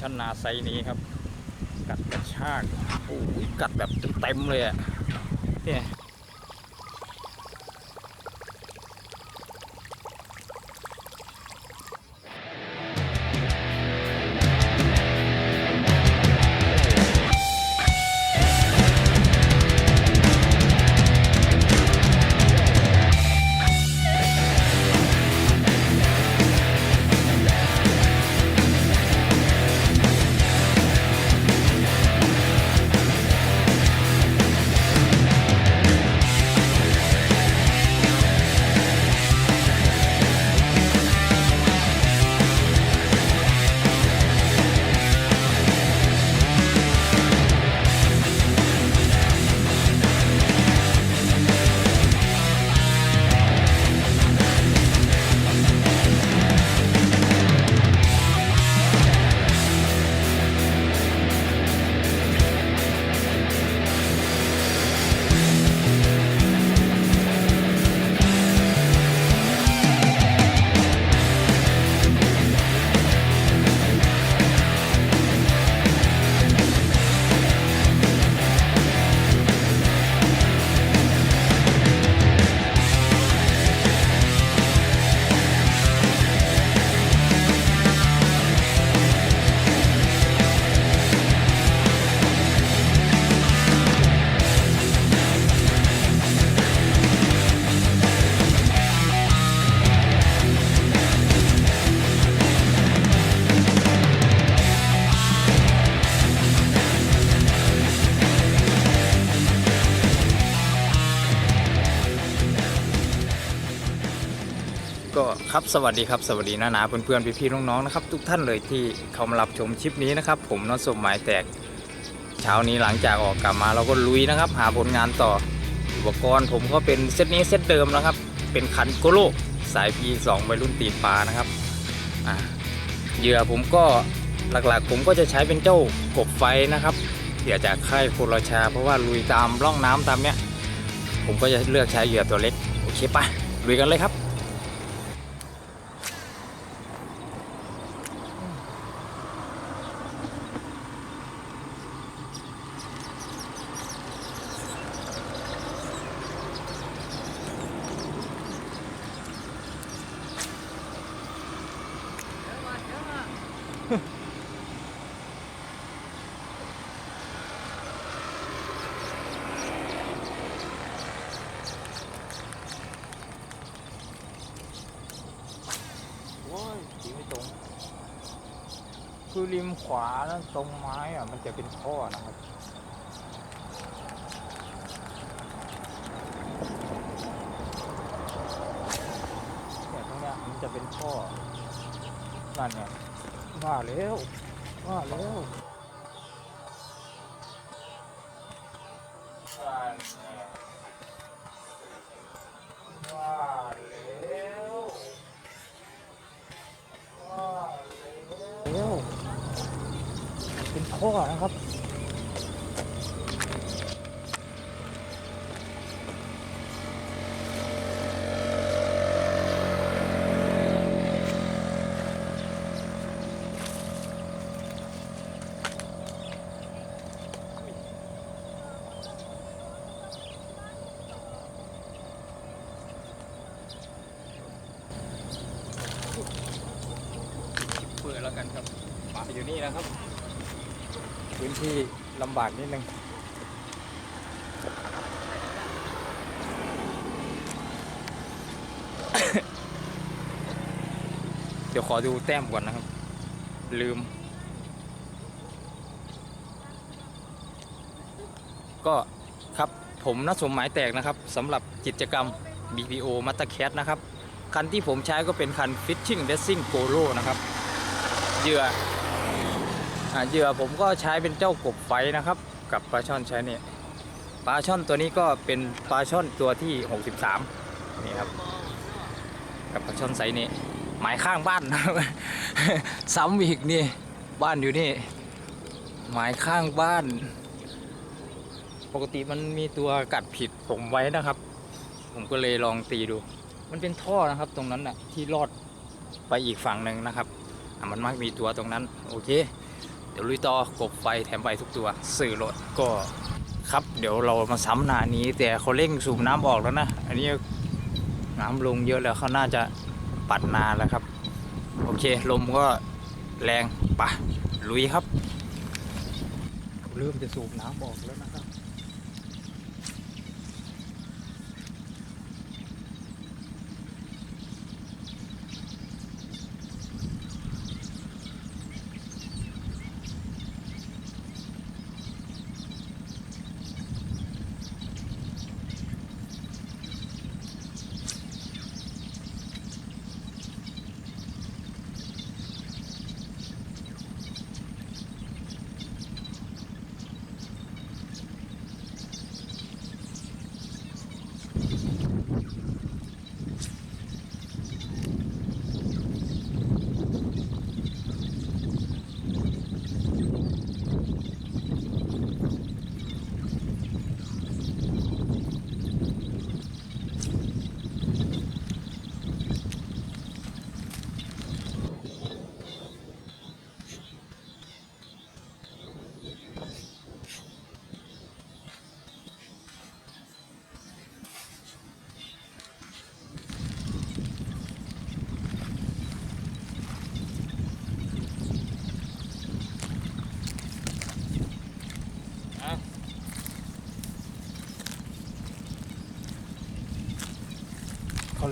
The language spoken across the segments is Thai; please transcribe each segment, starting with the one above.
ช่นนาไซนี้ครับ กัดกระชากโอ้ยกัดแบบเต็มๆเลยอะเนี่ย ครับสวัสดีครับสวัสดีนานาเพื่อนๆพี่ๆน้องๆนะครับทุกท่านเลยที่เข้ามารับชมคลิปนี้นะครับ ผมน้องสมหมายแตกเช้านี้หลังจากออกกลับมาเราก็ลุยนะครับ หาผลงานต่ออุปกรณ์ผมก็เป็นเซตนี้เซตเดิมนะครับ เป็นคันโกโลสาย P2 วัยรุ่นตีนปลานะครับอ่าเหยื่อผมก็หลักๆ ผมก็จะใช้เป็นเจ้ากบไฟนะครับเหยื่อจากค่ายโคราชา เพราะว่าลุยตามร่องน้ำตามเนี้ยผมก็จะเลือกใช้เหยื่อตัวเล็กโอเคปะลุยกันเลยครับ อ้ยตีไม่ตรง คือริมขวาแล้วตรงไม้อะ มันจะเป็นข้อนะครับเนี่ยตรงเนี้ยมันจะเป็นข้อนั่นเนี่ยว่าแล้วว่าแล้ว นี่นะครับ พื้นที่ลำบากนิดนึงเดี๋ยวขอดูแต้มก่อนนะครับ ลืม ก็ครับผมนัสมหมายแตกนะครับสำหรับกิจกรรม BPO m a t e r c a t นะครับ คันที่ผมใช้ก็เป็นคัน Fishing Racing Polo นะครับ เหยื่อ เหยื่อผมก็ใช้เป็นเจ้ากบไฟนะครับ กับปลาช่อนใช้เนี่ยปลาช่อนตัวนี้ก็เป็นปลาช่อนตัวที่ 63 นี่ครับ กับปลาช่อนไซส์นี้หมายข้างบ้านนะซ้ำอีกนี่ บ้านอยู่นี่ หมายข้างบ้าน ปกติมันมีตัวกัดผิดผมไว้นะครับ ผมก็เลยลองตีดู มันเป็นท่อนะครับ ตรงนั้นน่ะที่ลอดไปอีกฝั่งหนึ่งนะครับอะมันมักมีตัวตรงนั้น โอเค เดี๋ยวลุยต่อกบไฟแถมใบทุกตัวสื่อรถก็ครับเดี๋ยวเรามาซ้ำนานี้แต่เขาเร่งสูบน้ำออกแล้วนะ อันนี้น้ำลงเยอะแล้วเขาน่าจะปัดนาแล้วครับ โอเคลมก็แรงปะลุยครับ เริ่มจะสูบน้ำออกแล้วนะครับ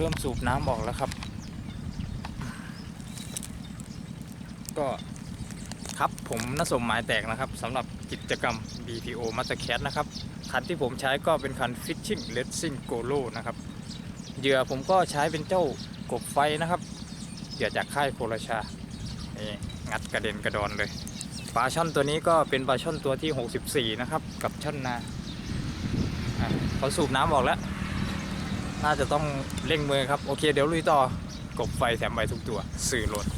เริ่มสูบน้ำออกแล้วครับ ก็ครับผมนสมหมายแตกนะครับสำหรับกิจกรรม BPO Master Cat นะครับ คันที่ผมใช้ก็เป็นคัน Fishing Racing Golo นะครับเหยื่อผมก็ใช้เป็นเจ้ากบไฟนะครับเหยื่อจากค่ายโคราชานี่งัดกระเด็นกระดอนเลยปลาช่อนตัวนี้ก็เป็นปลาช่อนตัวที่ 64 นะครับ กับช่อนนาเขาสูบน้ำออกแล้ว น่าจะต้องเร่งมือครับ โอเค เดี๋ยวลุยต่อกบไฟแถมใบทุกตัว สื่อรถได้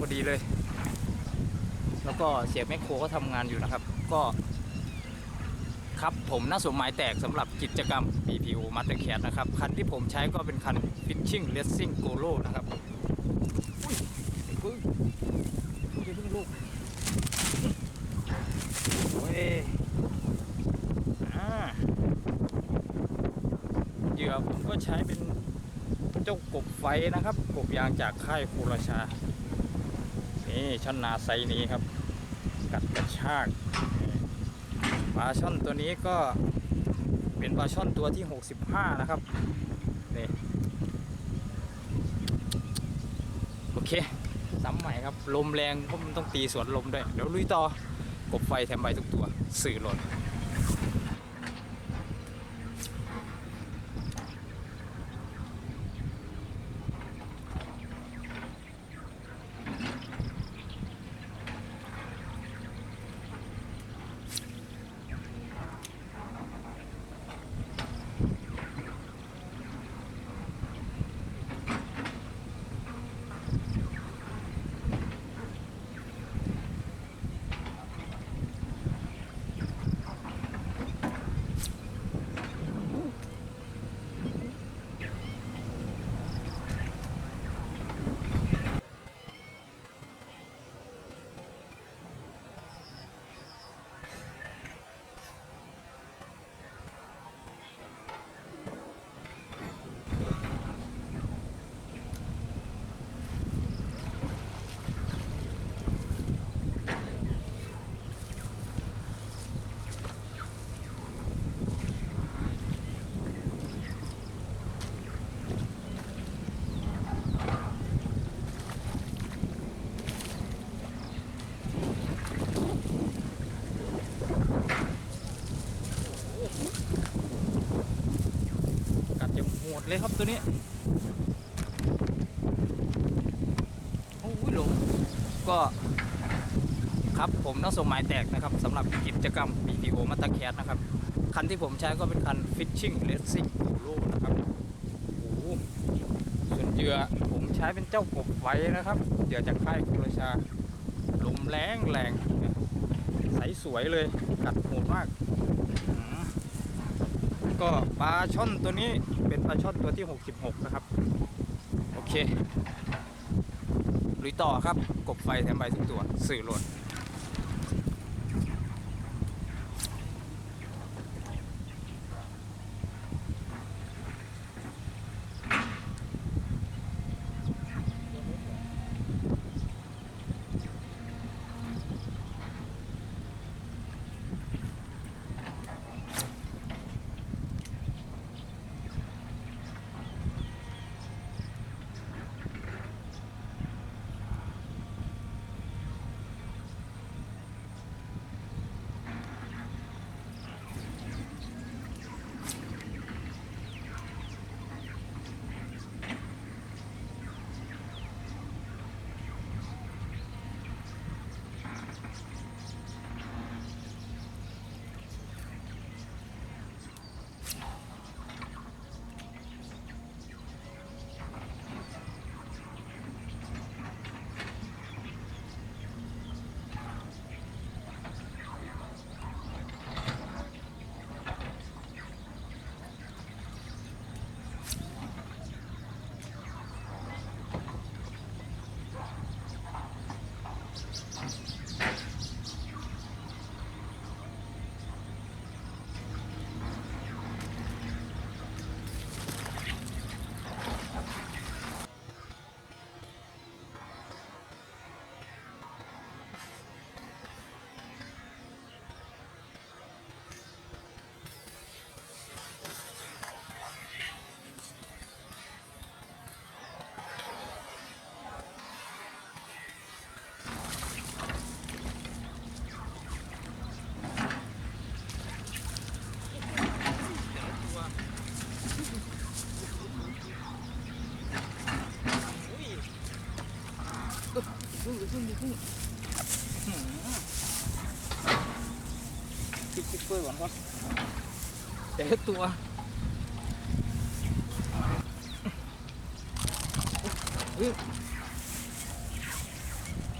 พอดีเลย แล้วก็เสียบแมคโครก็ทำงานอยู่นะครับ ก็ ครับผมน่าสมหมายแตกสำหรับกิจกรรม BPO Mastercard นะครับ คันที่ผมใช้ก็เป็นคัน Fishing Racing Golo นะครับอุ้ยไอ้พึ่งอย่าเพึ่งลูกโอ้ยอ่าเหยื่อผมก็ใช้เป็นเจ้ากบไฟนะครับ กบยางจากค่ายโคราชา นี่ชั้นนาไซนี้ครับ กัดกระชากปลาช่อนตัวนี้ก็เป็นปลาช่อนตัวที่ 65 นะครับนี่โอเคซ้ำใหม่ครับ ลมแรงเพราะมันต้องตีสวนลมด้วย เดี๋ยวลุยต่อกบไฟแถมใบทุกตัว สื่อหล่น กั ดจะโหดเลยครับตัวนี้ โอ้ยหลงก็ครับผมต้องส่งหมายแตกนะครับสำหรับกิจกรรม BPO มาตาแคสนะครับ คันที่ผมใช้ก็เป็นคัน Fishing Racing Polo นะครับโอ้โหส่วนเหยื่อผมใช้เป็นเจ้ากบไว้นะครับเหยื่อจากค่ายคุรชาลมแรงแรงใสสวยเลยกัดโหดมาก ก็ปลาช่อนตัวนี้ เป็นปลาช่อนตัวที่ 66 นะครับ โอเคลุยต่อครับ กบไฟแถมใบทุกตัว สื่อหลด พึ่งพึ่งพึ่งปิดคิปเปอร์ก่อนครับเจอตัวเฮ้ย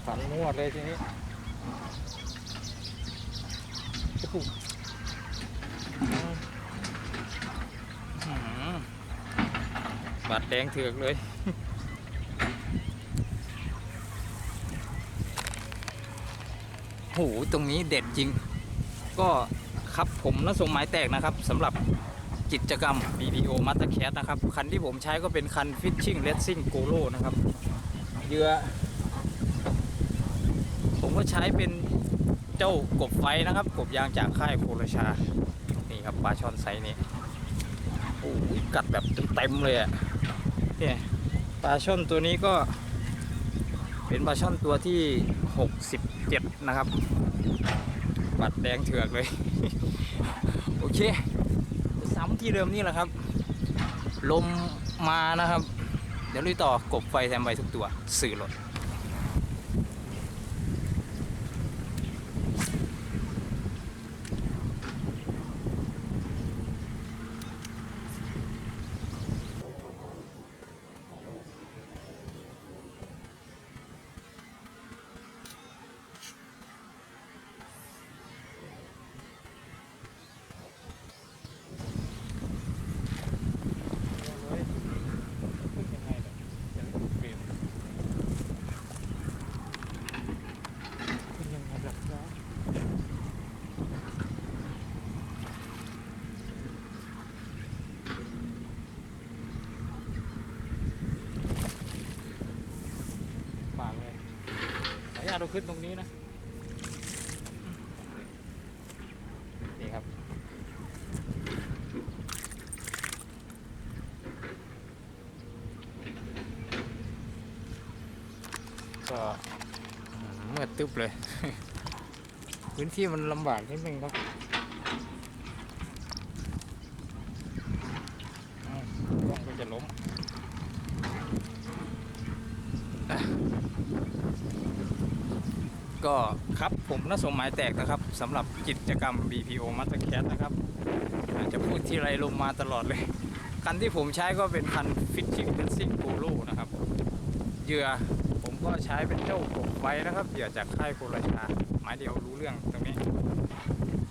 ฝันนวดเลยทีนี้โอ้โหอืมบาดแดงเถือกเลย โหตรงนี้เด็ดจริง ก็ครับผมนสมหมายแตกนะครับสำหรับกิจกรรม BPO Master Cat นะครับ คันที่ผมใช้ก็เป็นคัน Fishing Racing Golo นะครับเหยื่อผมก็ใช้เป็นเจ้ากบไฟนะครับ กบยางจากค่ายโครชา นี่ครับปลาช่อนไซส์นี้โอ้ยกัดแบบเต็มๆเลยอะ่ะเนี่ยปลาช่อนตัวนี้ก็ เป็นปลาช่อนตัวที่ 67 นะครับ ปัดแดงเถือกเลย โอเค ซ้ำที่เดิมนี่แหละครับ ลมมานะครับ เดี๋ยวลุยต่อกบไฟแทมไฟทุกตัว สื่อรถปากเลยขออนุญาเราขึ้นตรงนี้นะนี่ครับ ก็เมื่อตึ๊บเลย พื้นที่มันลำบากนิดนึงครับกล้องก็จะล้ม ก็ครับผมนสมหมายแตกนะครับสำหรับกิจกรรม BPO Master Cat นะครับอาจจะพูดที่ไรลมมาตลอดเลย คันที่ผมใช้ก็เป็นคัน Fishing Racing Polo นะครับเหยื่อผมก็ใช้เป็นเจ้ากบไฟนะครับเหยื่อจากค่ายโคราชาหมายเดียวรู้เรื่องตรงนี้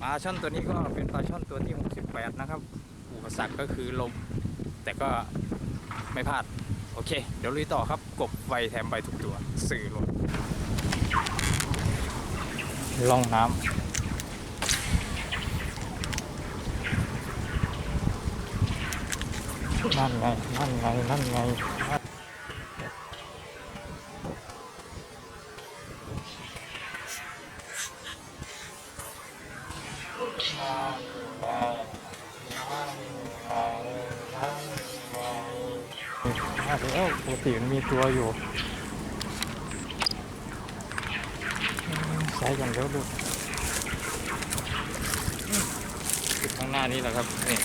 ปลาช่อนตัวนี้ก็เป็นปลาช่อนตัวที่ 68 นะครับ อุปสรรคก็คือลม แต่ก็ไม่พลาด โอเค เดี๋ยวลุยต่อครับ กบไฟแถมใบทุกตัว สื่อลม ล่องน้ำนั่นไง นั่นไง นั่นไงมาแล้วปกติมันมีตัวอยู่อืมใช้กันแล้วดูอืมจุดข้างหน้านี้แหละครับนี่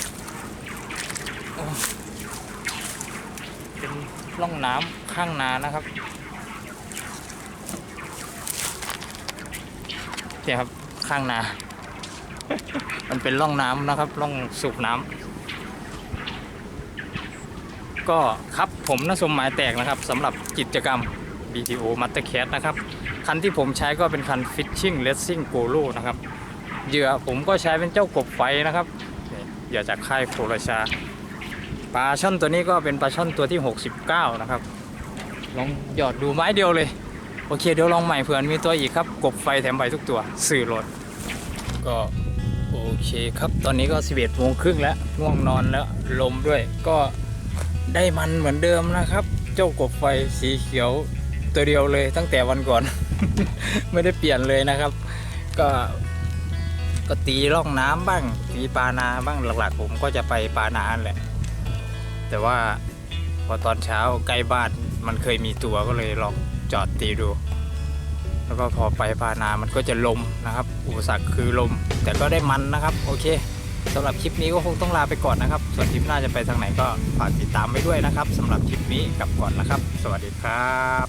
เป็นร่องน้ำข้างนานะครับเนี่ยครับข้างนา มันเป็นร่องน้ำนะครับ ร่องสูบน้ำก็ครับผมนสมหมายแตกนะครับสำหรับกิจกรรม BTO Master Cat นะครับ คันที่ผมใช้ก็เป็นคัน Fishing Racing Polo นะครับ เหยื่อผมก็ใช้เป็นเจ้ากบไฟนะครับ เหยื่อจากค่ายโคราชาปลาช่อนตัวนี้ก็เป็นปลาช่อนตัวที่ 69 นะครับ ลองหยอดดูไม้เดียวเลย โอเคเดี๋ยวลองใหม่เผื่อมีตัวอีกครับ กบไฟแถมใบทุกตัวสื่อรถก็โอเคครับ ตอนนี้ก็11โมงครึ่งแล้วง่วงนอนแล้วลมด้วยก็ได้มันเหมือนเดิมนะครับ เจ้ากบไฟสีเขียวตัวเดียวเลยตั้งแต่วันก่อน ไม่ได้เปลี่ยนเลยนะครับ ก็ ก็ตีร่องน้ำบ้าง ตีปลานาบ้างหลักๆ ผมก็จะไปปลานาแหละ แต่ว่าพอตอนเช้าใกล้บ้านมันเคยมีตัวก็เลยลองจอดตีดู แล้วก็พอไปปลานามันก็จะลมนะครับ อุปสรรคคือลม แต่ก็ได้มันนะครับ โอเคสำหรับคลิปนี้ก็คงต้องลาไปก่อนนะครับ ส่วนคลิปหน้าจะไปทางไหนก็ฝากติดตามไว้ด้วยนะครับสำหรับคลิปนี้กลับก่อนนะครับ สวัสดีครับ